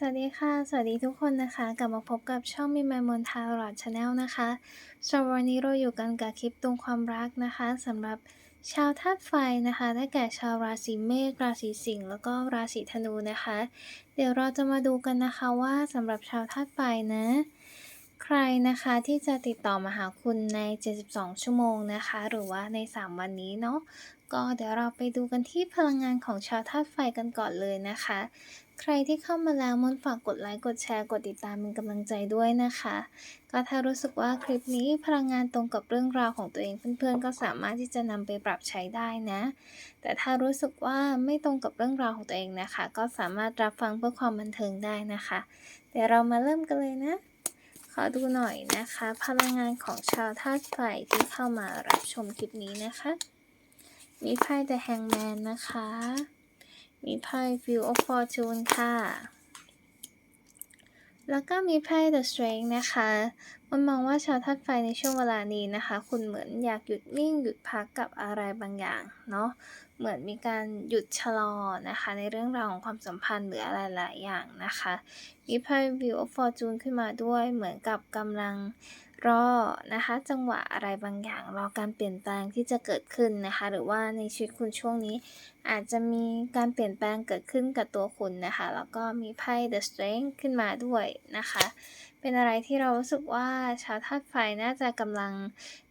สวัสดีค่ะ สวัสดีทุกคนนะคะ กลับมาพบกับช่องมีไมมนทาหลอดชาแนลนะคะสำหรับวันนี้เราอยู่กันกับคลิปตรงความรักนะคะสำหรับชาวธาตุไฟนะคะ ได้แก่ชาวราศีเมษ ราศีสิงห์ แล้วก็ราศีธนูนะคะ เดี๋ยวเราจะมาดูกันนะคะว่าสำหรับชาวธาตุไฟนะ ใครนะคะที่จะติดต่อมาหาคุณใน 72 ชั่วโมงนะคะ หรือว่าใน 3 วันนี้เนาะ ก็เดี๋ยวเราไปดูกันที่พลังงานของชาวธาตุไฟกันก่อนเลยนะคะ ใครที่เข้ามาแล้วมนฝากกดไลค์ กดแชร์ กดติดตามเป็นกำลังใจด้วยนะคะ ก็ถ้ารู้สึกว่าคลิปนี้พลังงานตรงกับเรื่องราวของตัวเองเพื่อนๆ ก็สามารถที่จะนำไปปรับใช้ได้นะ แต่ถ้ารู้สึกว่าไม่ตรงกับเรื่องราวของตัวเองนะคะ ก็สามารถรับฟังเพื่อความบันเทิงได้นะคะ เดี๋ยวเรามาเริ่มกันเลยนะขอดูหน่อยนะคะ พลังงานของชาวธาตุไฟที่เข้ามารับชมคลิปนี้นะคะ มีไพ่ The Hangman นะคะ มีไพ่ View of Fortune ค่ะ แล้วก็มีไพ่ The Strength นะคะ มันมองว่าชาวธาตุไฟในช่วงเวลานี้นะคะ คุณเหมือนอยากหยุดนิ่งหยุดพักกับอะไรบางอย่างเนาะ เหมือนมีการหยุดชะลอนะคะ ในเรื่องราวของความสัมพันธ์หรืออะไรหลายอย่างนะคะ มีไพ่ View of Fortune ขึ้นมาด้วย เหมือนกับกำลัง รอนะคะจังหวะอะไรบางอย่างรอการเปลี่ยนแปลงที่จะเกิดขึ้นนะคะ หรือว่าในชีวิตคุณช่วงนี้ อาจจะมีการเปลี่ยนแปลงเกิดขึ้นกับตัวคุณนะคะ แล้วก็มีไพ่ The Strength ขึ้นมาด้วยนะคะ เป็นอะไรที่เรารู้สึกว่าชาวธาตุไฟน่าจะกำลัง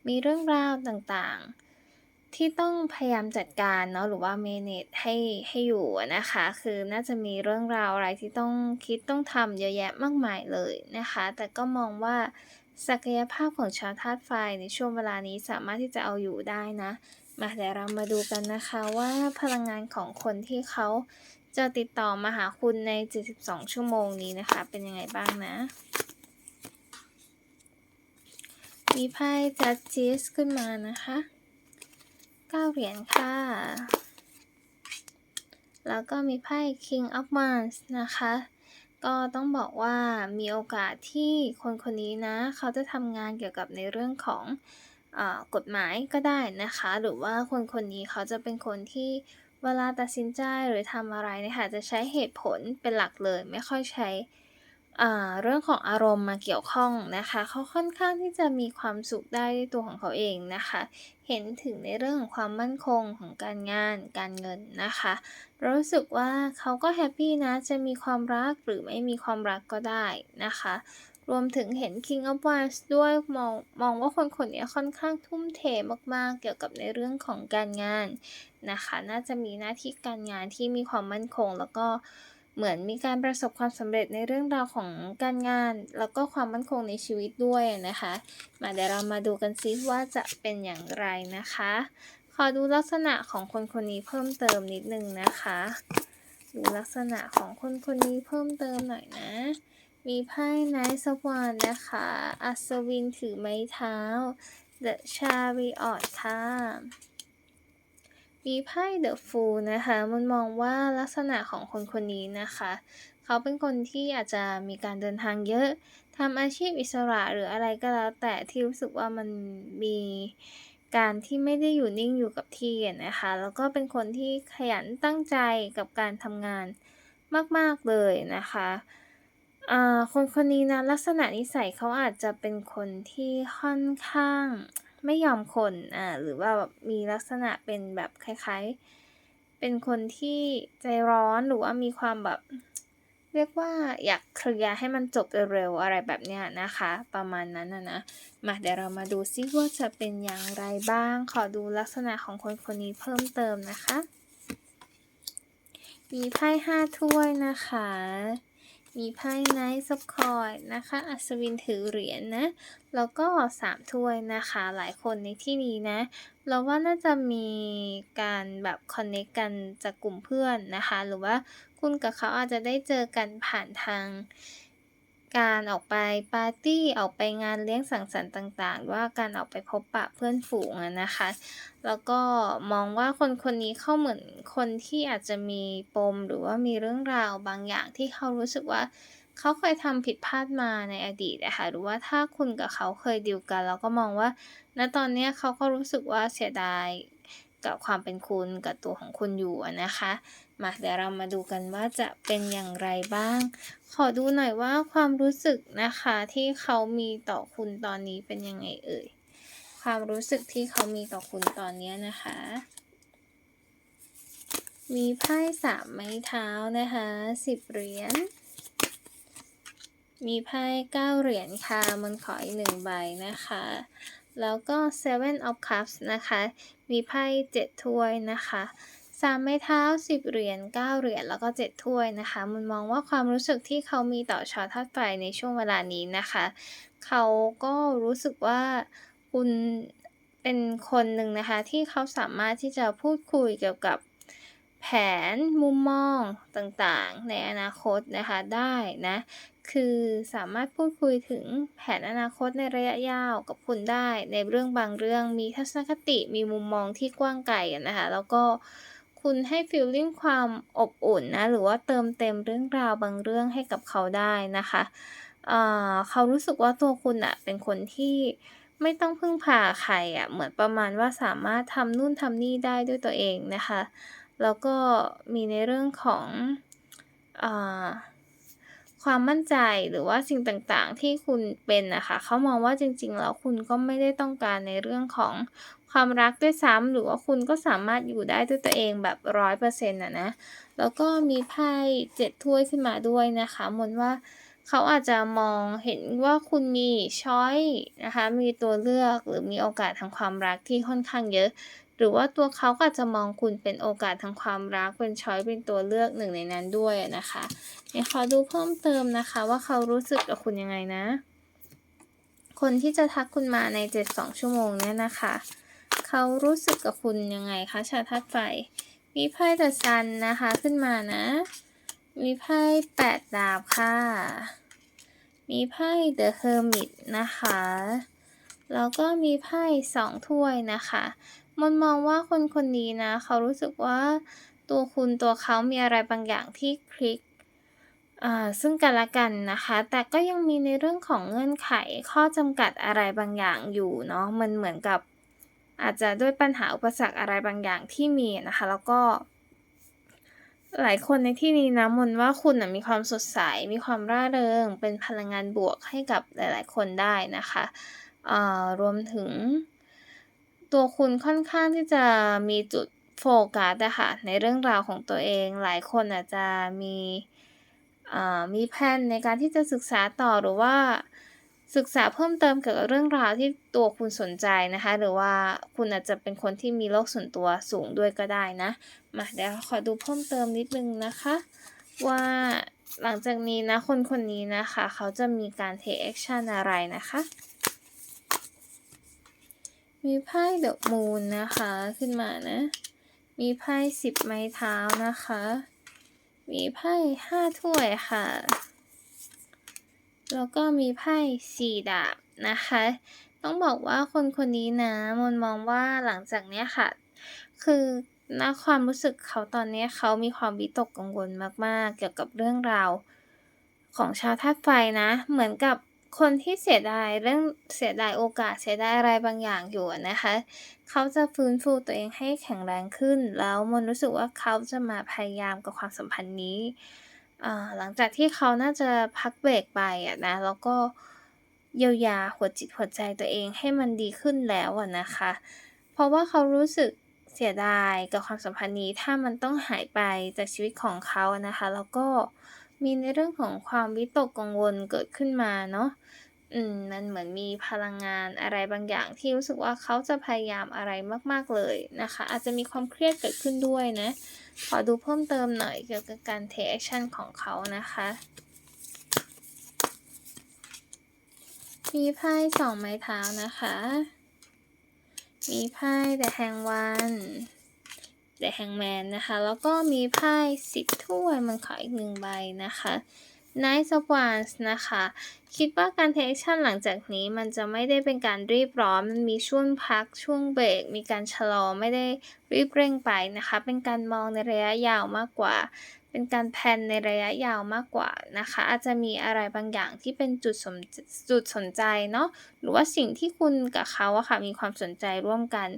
มีเรื่องราวต่างๆที่ต้องพยายามจัดการเนาะหรือว่า manage ให้ให้อยู่นะคะ คือน่าจะมีเรื่องราวอะไรที่ต้องคิดต้องทำเยอะแยะมากมายเลยนะคะ แต่ก็มองว่า ศักยภาพของชาวธาตุไฟในช่วงเวลานี้สามารถที่จะเอาอยู่ได้นะ มาเดี๋ยวเรามาดูกันนะคะว่าพลังงานของคนที่เขาจะติดต่อมาหาคุณใน 72 ชั่วโมงนี้นะคะ เป็นยังไงบ้างนะ มีไพ่ Judges ขึ้นมานะคะ9เหรียญค่ะ แล้วก็มีไพ่ King of Wands นะคะ ก็ต้องบอกว่ามีโอกาสที่คนคนนี้นะ เขาจะทำงานเกี่ยวกับในเรื่องของอกฎหมายก็ได้นะคะ หรือว่าคนคนนี้เขาจะเป็นคนที่เวลาตัดสินใจหรือทำอะไรนะคะจะใช้เหตุผลเป็นหลักเลย ไม่ค่อยใช้ เรื่องของอารมณ์มาเกี่ยวข้องนะคะ เขาค่อนข้างที่จะมีความสุขได้ด้วยตัวของเขาเองนะคะ เห็นถึงในเรื่องของความมั่นคงของการงานการเงินนะคะ รู้สึกว่าเขาก็แฮปปี้นะจะมีความรักหรือไม่มีความรักก็ได้นะคะ รวมถึงเห็น King of Wands ด้วยมองมองว่าคนคนนี้ค่อนข้างทุ่มเทมากๆ เกี่ยวกับในเรื่องของการงานนะคะ น่าจะมีหน้าที่การงานที่มีความมั่นคงแล้วก็ เหมือนมีการประสบความสำเร็จในเรื่องราวของการงาน แล้วก็ความมั่นคงในชีวิตด้วยนะคะ มาเดี๋ยวเรามาดูกันซิว่าจะเป็นอย่างไรนะคะ ขอดูลักษณะของคนคนนี้เพิ่มเติมนิดนึงนะคะ ดูลักษณะของคนคนนี้เพิ่มเติมหน่อยนะ มีไพ่ไนท์สวานนะคะ อัศวินถือไม้เท้า The Chariot ค่ะ มีไพ่ The Fool นะคะมันมองว่าลักษณะของคนคนนี้นะคะ เขาเป็นคนที่อาจจะมีการเดินทางเยอะทำอาชีพอิสระหรืออะไรก็แล้ว แต่ที่รู้สึกว่ามันมีการที่ไม่ได้อยู่นิ่งอยู่กับที่นะคะ แล้วก็เป็นคนที่ขยันตั้งใจกับการทำงานมาก ๆ เลยนะคะคนคนนี้นะลักษณะนิสัยเขาอาจจะเป็นคนที่ค่อนข้าง ไม่ยอมคนอ่าหรือว่าแบบมีลักษณะเป็นแบบคล้ายๆ เป็นคนที่ใจร้อนหรือว่ามีความแบบ เรียกว่าอยากเคลียร์ให้มันจบเร็วๆอะไรแบบเนี้ยนะคะ ประมาณนั้นนะนะมาเดี๋ยวเรามาดูซิว่าจะเป็นอย่างไรบ้าง ขอดูลักษณะของคนคนนี้เพิ่มเติมนะคะมีไพ่ห้าถ้วยนะคะ มีไพ่ไนท์ซับคอยนะคะ อัศวินถือเหรียญนะ แล้วก็สามถ้วยนะคะ หลายคนในที่นี้นะ เราว่าน่าจะมีการแบบคอนเนคกันจากกลุ่มเพื่อนนะคะ หรือว่าคุณกับเขาอาจจะได้เจอกันผ่านทาง การออกไปปาร์ตี้ออกไปงานเลี้ยงสังสรรค์ต่างๆ ว่าการออกไปพบปะเพื่อนฝูงนะคะ แล้วก็มองว่าคนคนนี้เขาเหมือนคนที่อาจจะมีปมหรือว่ามีเรื่องราวบางอย่างที่เขารู้สึกว่าเขาเคยทำผิดพลาดมาในอดีตนะคะหรือว่าถ้าคุณกับเขาเคยดีลกัน แล้วก็มองว่าณตอนนี้เขาก็รู้สึกว่าเสียดายกับความเป็นคุณกับตัวของคุณอยู่นะคะ มาเดี๋ยวเรามาดูกันว่าจะเป็นอย่างไรบ้าง ขอดูหน่อยว่าความรู้สึกนะคะที่เขามีต่อคุณตอนนี้เป็นยังไงเอ่ย ความรู้สึกที่เขามีต่อคุณตอนนี้นะคะ มีไพ่สามไม้เท้านะคะสิบเหรียญ มีไพ่เก้าเหรียญค่ะมันขออีกหนึ่งใบนะคะแล้วก็ seven of cups นะคะ มีไพ่เจ็ดถ้วยนะคะ สามไม้เท้าสิบเหรียญเก้าเหรียญแล้วก็เจ็ดถ้วยนะคะมันมองว่าความรู้สึกที่เขามีต่อชาวธาตุไฟในช่วงเวลานี้นะคะ เขาก็รู้สึกว่าคุณเป็นคนหนึ่งนะคะ ที่เขาสามารถที่จะพูดคุยเกี่ยวกับแผนมุมมองต่างๆ ในอนาคตนะคะได้นะคือสามารถพูดคุยถึงแผนอนาคตในระยะยาวกับคุณได้ในเรื่องบางเรื่องมีทัศนคติมีมุมมองที่กว้างไกลนะคะ แล้วก็ คุณให้ฟีลลิ่งความอบอุ่นนะ หรือว่าเติมเต็มเรื่องราวบางเรื่องให้กับเขาได้นะคะเขารู้สึกว่าตัวคุณอะเป็นคนที่ไม่ต้องพึ่งพาใครอะเหมือนประมาณว่าสามารถทำนู่นทำนี่ได้ด้วยตัวเองนะคะ แล้วก็มีในเรื่องของอความมั่นใจหรือว่าสิ่งต่างๆที่คุณเป็นนะคะเขามองว่าจริงๆแล้วคุณก็ไม่ได้ต้องการในเรื่องของ ความรักด้วยซ้ำหรือว่าคุณก็สามารถอยู่ได้ด้วยตัวเองแบบร้อยเปอร์เซ็นต์ะนะ แล้วก็มีไพ่เจ็ดถ้วยขึ้นมาด้วยนะคะมนว่าเขาอาจจะมองเห็นว่าคุณมีช้อยนะคะ มีตัวเลือกหรือมีโอกาสทางความรักที่ค่อนข้างเยอะ หรือว่าตัวเขาก็อาจจะมองคุณเป็นโอกาสทางความรักเป็นช้อยเป็นตัวเลือกหนึ่งในนั้นด้วยนะคะเดี๋ยวขอดูเพิ่มเติมนะคะ ว่าเขารู้สึกกับคุณยังไงนะ คนที่จะทักคุณมาใน 72 ชั่วโมงเนี่ยนะคะ เขารู้สึกกับคุณยังไงคะชาทัดไฟ มีไพ่เดอะซันนะคะขึ้นมานะ มีไพ่แปดดาบค่ะ มีไพ่เดอะเฮอร์มิตนะคะ แล้วก็มีไพ่สองถ้วยนะคะมันมองว่าคนคนนี้นะ เขารู้สึกว่าตัวคุณตัวเขามีอะไรบางอย่างที่คลิกซึ่งกันและกันนะคะ แต่ก็ยังมีในเรื่องของเงื่อนไขข้อจำกัดอะไรบางอย่างอยู่เนาะ มันเหมือนกับ อาจจะด้วยปัญหาอุปสรรคอะไรบางอย่างที่มีนะคะ แล้วก็ หลายคนในที่นี้นะมนว่าคุณมีความสดใส มีความร่าเริง เป็นพลังงานบวกให้กับหลาย ๆ คนได้นะคะรวมถึง ตัวคุณค่อนข้างที่จะมีจุดโฟกัสนะคะในเรื่องราวของตัวเอง หลายคนอาจจะมีมีแผนในการที่จะศึกษาต่อหรือว่า ศึกษาเพิ่มเติมเกี่ยวกับเรื่องราวที่ตัวคุณสนใจนะคะ หรือว่าคุณอาจจะเป็นคนที่มีโลกส่วนตัวสูงด้วยก็ได้นะ มาเดี๋ยวขอดูเพิ่มเติมนิดนึงนะคะ ว่าหลังจากนี้นะคนคนนี้นะคะ เขาจะมีการ take action อะไรนะคะ มีไพ่เดอะมูนนะคะขึ้นมานะ มีไพ่สิบไม้เท้านะคะ มีไพ่ห้าถ้วยค่ะ แล้วก็มีไพ่สี่ดาบนะคะ ต้องบอกว่าคนคนนี้นะมนมองว่าหลังจากเนี้ยค่ะ คือณความรู้สึกเขาตอนนี้เขามีความวิตกกังวลมากๆ เกี่ยวกับเรื่องราวของชาวธาตุไฟนะ เหมือนกับคนที่เสียดายเรื่องเสียดายโอกาสเสียดายอะไรบางอย่างอยู่นะคะ เขาจะฟื้นฟูตัวเองให้แข็งแรงขึ้น แล้วมนรู้สึกว่าเขาจะมาพยายามกับความสัมพันธ์นี้ หลังจากที่เขาน่าจะพักเบรกไปอะนะ แล้วก็เยียวยาหัวจิตหัวใจตัวเองให้มันดีขึ้นแล้วอะนะคะ เพราะว่าเขารู้สึกเสียดายกับความสัมพันธ์นี้ถ้ามันต้องหายไปจากชีวิตของเขานะคะ แล้วก็มีในเรื่องของความวิตกกังวลเกิดขึ้นมาเนาะ อืม มันเหมือนมีพลังงานอะไรบางอย่างที่รู้สึกว่าเขาจะพยายามอะไรมาก ๆ เลยนะคะ อาจจะมีความเครียดเกิดขึ้นด้วยนะ ขอดูเพิ่มเติมหน่อยเกี่ยวกับการ take action ของเขานะคะ มีไพ่สองไม้เท้านะคะ มีไพ่ The Hangman The Hangman นะคะ แล้วก็มีไพ่สิบถ้วยมันขออีกหนึ่งใบนะคะ Night of Wands นะคะ คิดว่าการเทคชั่นหลังจากนี้มันจะไม่ได้เป็นการรีบร้อนมันมีช่วงพักช่วงเบรก มีการชะลอไม่ได้รีบเร่งไปนะคะ เป็นการมองในระยะยาวมากกว่า เป็นการแพนในระยะยาวมากกว่านะคะ อาจจะมีอะไรบางอย่างที่เป็นจุดสนจุดสนใจเนาะหรือว่าสิ่งที่คุณกับเขาอะค่ะมีความสนใจร่วมกัน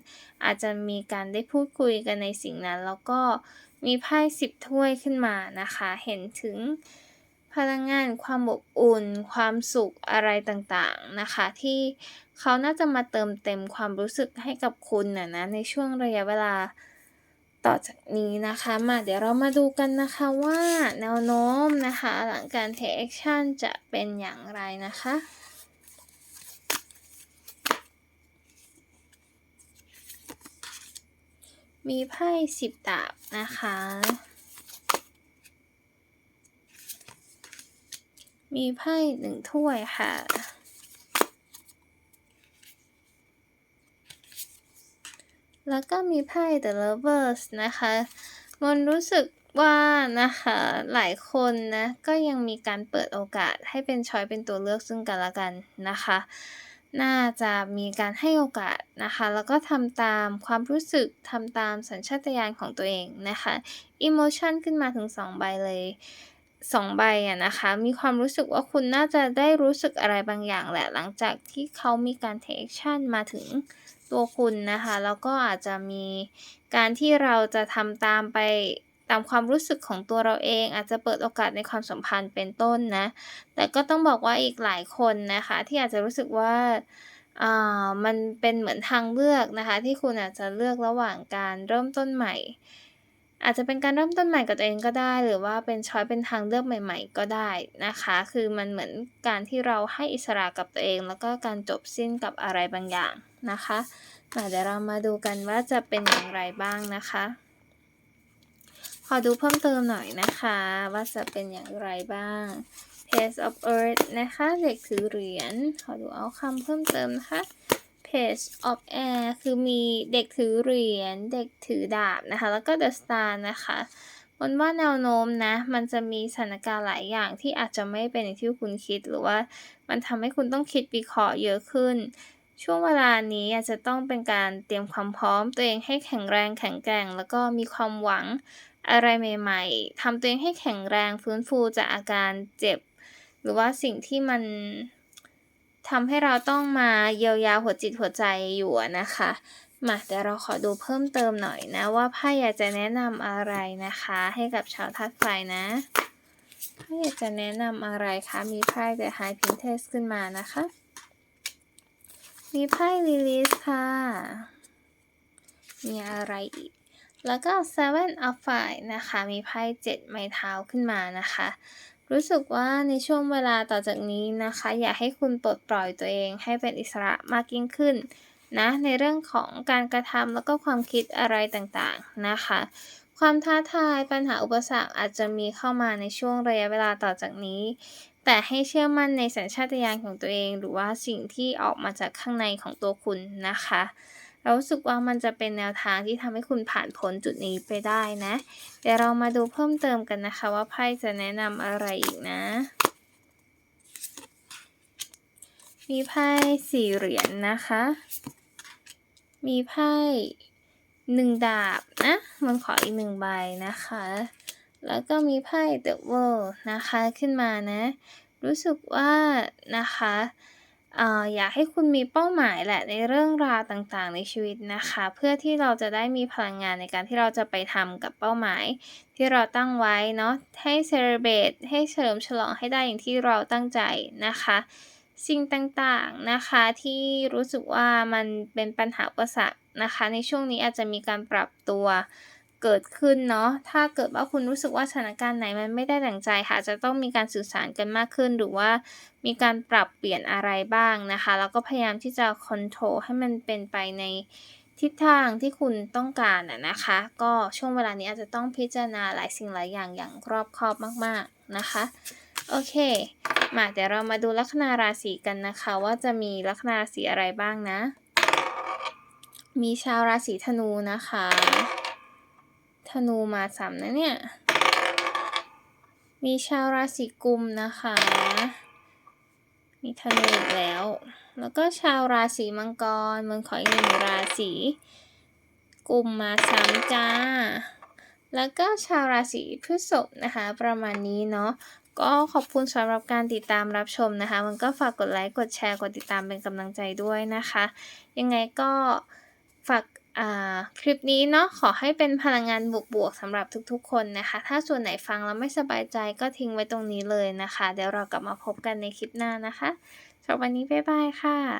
อาจจะมีการได้พูดคุยกันในสิ่งนั้น แล้วก็มีไพ่สิบถ้วยขึ้นมานะคะ เห็นถึง พลังงานความอบอุ่น ความสุขอะไรต่างๆนะคะ ที่เขาน่าจะมาเติมเต็มความรู้สึกให้กับคุณนะนะในช่วงระยะเวลาต่อจากนี้นะคะมาเดี๋ยวเรามาดูกันนะคะว่าแนวโน้มนะคะ หลังการ take action จะเป็นอย่างไรนะคะมีไพ่สิบดาบนะคะ มีไพ่หนึ่งถ้วยค่ะ แล้วก็มีไพ่ The Lovers นะคะ มันรู้สึกว่านะคะ หลายคนนะ ก็ยังมีการเปิดโอกาสให้เป็นช้อยเป็นตัวเลือกซึ่งกันและกันนะคะ น่าจะมีการให้โอกาสนะคะ แล้วก็ทำตามความรู้สึกทำตามสัญชาตญาณของตัวเองนะคะ emotion ขึ้นมาถึง 2 ใบเลย สองใบอะนะคะ มีความรู้สึกว่าคุณน่าจะได้รู้สึกอะไรบางอย่างแหละ หลังจากที่เขามีการ take action มาถึงตัวคุณนะคะ แล้วก็อาจจะมีการที่เราจะทำตามไปตามความรู้สึกของตัวเราเอง อาจจะเปิดโอกาสในความสัมพันธ์เป็นต้นนะ แต่ก็ต้องบอกว่าอีกหลายคนนะคะ ที่อาจจะรู้สึกว่าอ่ามันเป็นเหมือนทางเลือกนะคะ ที่คุณอาจจะเลือกระหว่างการเริ่มต้นใหม่ อาจจะเป็นการเริ่มต้นใหม่กับตัวเองก็ได้ หรือว่าเป็นช้อยเป็นทางเลือกใหม่ ๆ ก็ได้นะคะ คือมันเหมือนการที่เราให้อิสระกับตัวเอง แล้วก็การจบสิ้นกับอะไรบางอย่างนะคะมาเดี๋ยวเรามาดูกันว่าจะเป็นอย่างไรบ้างนะคะ ขอดูเพิ่มเติมหน่อยนะคะ ว่าจะเป็นอย่างไรบ้าง Page of Earth นะคะเด็กถือเหรียญขอดูเอาคำเพิ่มเติมนะคะ Page of Air คือมีเด็กถือเหรียญ เด็กถือดาบนะคะ แล้วก็ The Star นะคะมันว่าแนวโน้มนะ มันจะมีสถานการณ์หลายอย่างที่อาจจะไม่เป็นอย่างที่คุณคิด หรือว่ามันทำให้คุณต้องคิดวิเคราะห์เยอะขึ้น ช่วงเวลานี้อาจจะต้องเป็นการเตรียมความพร้อม ตัวเองให้แข็งแรงแข็งแกร่ง แล้วก็มีความหวังอะไรใหม่ ๆทำตัวเองให้แข็งแรงฟื้นฟูจากอาการเจ็บ หรือว่าสิ่งที่มัน ทำให้เราต้องมาเยียวยาหัวจิตหัวใจอยู่นะคะมาเดี๋ยวเราขอดูเพิ่มเติมหน่อยนะว่าไพ่อยากจะแนะนำอะไรนะคะ ให้กับชาวทัดไฟนะไพ่อยากจะแนะนำอะไรคะมีไพ่ The High Princess ขึ้นมานะคะ มีไพ่ Release ค่ะ มีอะไรอีก แล้วก็ Seven of f i นะคะ มีไพ่เจ็ดไม้เท้าขึ้นมานะคะ รู้สึกว่าในช่วงเวลาต่อจากนี้นะคะ อยากให้คุณปลดปล่อยตัวเองให้เป็นอิสระมากยิ่งขึ้นนะในเรื่องของการกระทำแล้วก็ความคิดอะไรต่างๆนะคะ ความท้าทายปัญหาอุปสรรคอาจจะมีเข้ามาในช่วงระยะเวลาต่อจากนี้ แต่ให้เชื่อมั่นในสัญชาตญาณของตัวเอง หรือว่าสิ่งที่ออกมาจากข้างในของตัวคุณนะคะ เรารู้สึกว่ามันจะเป็นแนวทางที่ทำให้คุณผ่านพ้นจุดนี้ไปได้นะ เดี๋ยวเรามาดูเพิ่มเติมกันนะคะว่าไพ่จะแนะนำอะไรอีกนะ มีไพ่สี่เหรียญนนะคะ มีไพ่หนึ่งดาบนะ มันขออีกหนึ่งใบนะคะ แล้วก็มีไพ่ The World นะคะขึ้นมานะ รู้สึกว่านะคะ อยากให้คุณมีเป้าหมายแหละในเรื่องราวต่างๆ ในชีวิตนะคะ เพื่อที่เราจะได้มีพลังงานในการที่เราจะไปทำกับเป้าหมาย ที่เราตั้งไว้เนาะให้เซเลบรตให้เฉลิมฉลองให้ได้อย่างที่เราตั้งใจนะคะ สิ่งต่างๆนะคะที่รู้สึกว่ามันเป็นปัญหาอุปสรรคนะคะ ในช่วงนี้อาจจะมีการปรับตัว เกิดขึ้นเนาะ ถ้าเกิดว่าคุณรู้สึกว่าสถานการณ์ไหนมันไม่ได้ดั่งใจค่ะ จะต้องมีการสื่อสารกันมากขึ้น หรือว่ามีการปรับเปลี่ยนอะไรบ้างนะคะ แล้วก็พยายามที่จะคอนโทรลให้มันเป็นไปในทิศทางที่คุณต้องการอะนะคะ ก็ช่วงเวลานี้อาจจะต้องพิจารณาหลายสิ่งหลายอย่างอย่างรอบคอบมาก ๆนะคะ โอเค มาเดี๋ยวเรามาดูลัคนาราศีกันนะคะ ว่าจะมีลัคนาราศีอะไรบ้างนะ มีชาวราศีธนูนะคะ ธนูมาสามนะเนี่ย มีชาวราศีกุมนะคะ มีธนูอีกแล้ว แล้วก็ชาวราศีมังกรมึงขออีกหนึ่งราศีกุมมาสามจ้า แล้วก็ชาวราศีพฤษภนะคะ ประมาณนี้เนาะก็ขอบคุณสำหรับการติดตามรับชมนะคะ มันก็ฝากกดไลค์ กดแชร์ กดติดตามเป็นกำลังใจด้วยนะคะ ยังไงก็ฝาก คลิปนี้เนาะขอให้เป็นพลังงานบวกๆสำหรับทุกๆ คนนะคะ ถ้าส่วนไหนฟังแล้วไม่สบายใจก็ทิ้งไว้ตรงนี้เลยนะคะ เดี๋ยวเรากลับมาพบกันในคลิปหน้านะคะสำหรับวันนี้บ๊ายบายค่ะ